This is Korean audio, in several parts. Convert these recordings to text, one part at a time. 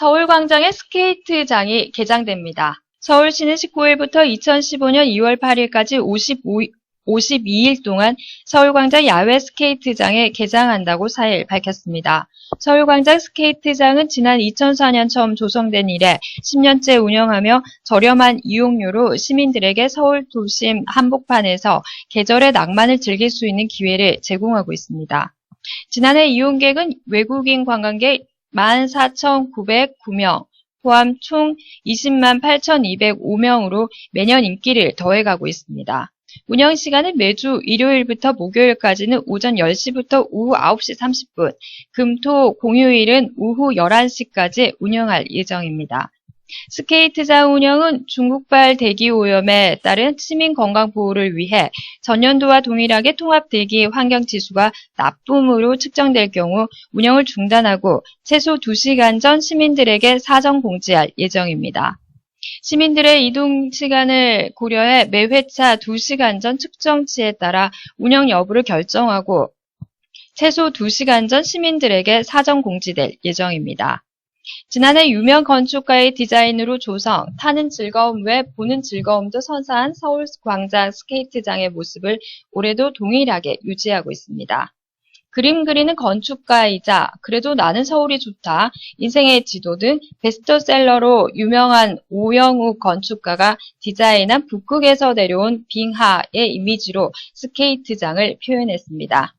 서울광장의 스케이트장이 개장됩니다. 서울시는 19일부터 2015년 2월 8일까지 55, 52일 동안 서울광장 야외 스케이트장에 개장한다고 4일 밝혔습니다. 서울광장 스케이트장은 지난 2004년 처음 조성된 이래 10년째 운영하며 저렴한 이용료로 시민들에게 서울 도심 한복판에서 계절의 낭만을 즐길 수 있는 기회를 제공하고 있습니다. 지난해 이용객은 외국인 관광객 14,909명, 포함 총 20만 8,205명으로 매년 인기를 더해가고 있습니다. 운영 시간은 매주 일요일부터 목요일까지는 오전 10시부터 오후 9시 30분, 금, 토, 공휴일은 오후 11시까지 운영할 예정입니다. 스케이트장 운영은 중국발 대기 오염에 따른 시민 건강 보호를 위해 전년도와 동일하게 통합 대기 환경 지수가 나쁨으로 측정될 경우 운영을 중단하고 최소 2시간 전 시민들에게 사전 공지할 예정입니다. 시민들의 이동 시간을 고려해 매 회차 2시간 전 측정치에 따라 운영 여부를 결정하고 최소 2시간 전 시민들에게 사전 공지될 예정입니다. 지난해 유명 건축가의 디자인으로 조성, 타는 즐거움 외 보는 즐거움도 선사한 서울 광장 스케이트장의 모습을 올해도 동일하게 유지하고 있습니다. 그림 그리는 건축가이자 그래도 나는 서울이 좋다, 인생의 지도 등 베스트셀러로 유명한 오영욱 건축가가 디자인한 북극에서 내려온 빙하의 이미지로 스케이트장을 표현했습니다.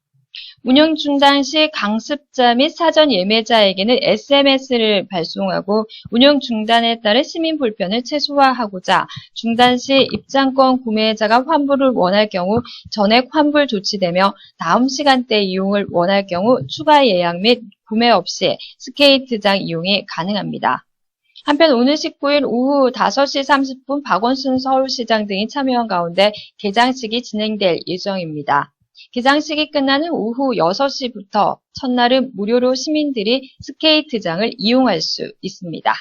운영 중단 시 강습자 및 사전 예매자에게는 SMS를 발송하고 운영 중단에 따른 시민 불편을 최소화하고자 중단 시 입장권 구매자가 환불을 원할 경우 전액 환불 조치되며 다음 시간대 이용을 원할 경우 추가 예약 및 구매 없이 스케이트장 이용이 가능합니다. 한편 오늘 19일 오후 5시 30분 박원순 서울시장 등이 참여한 가운데 개장식이 진행될 예정입니다. 개장식이 끝나는 오후 6시부터 첫날은 무료로 시민들이 스케이트장을 이용할 수 있습니다.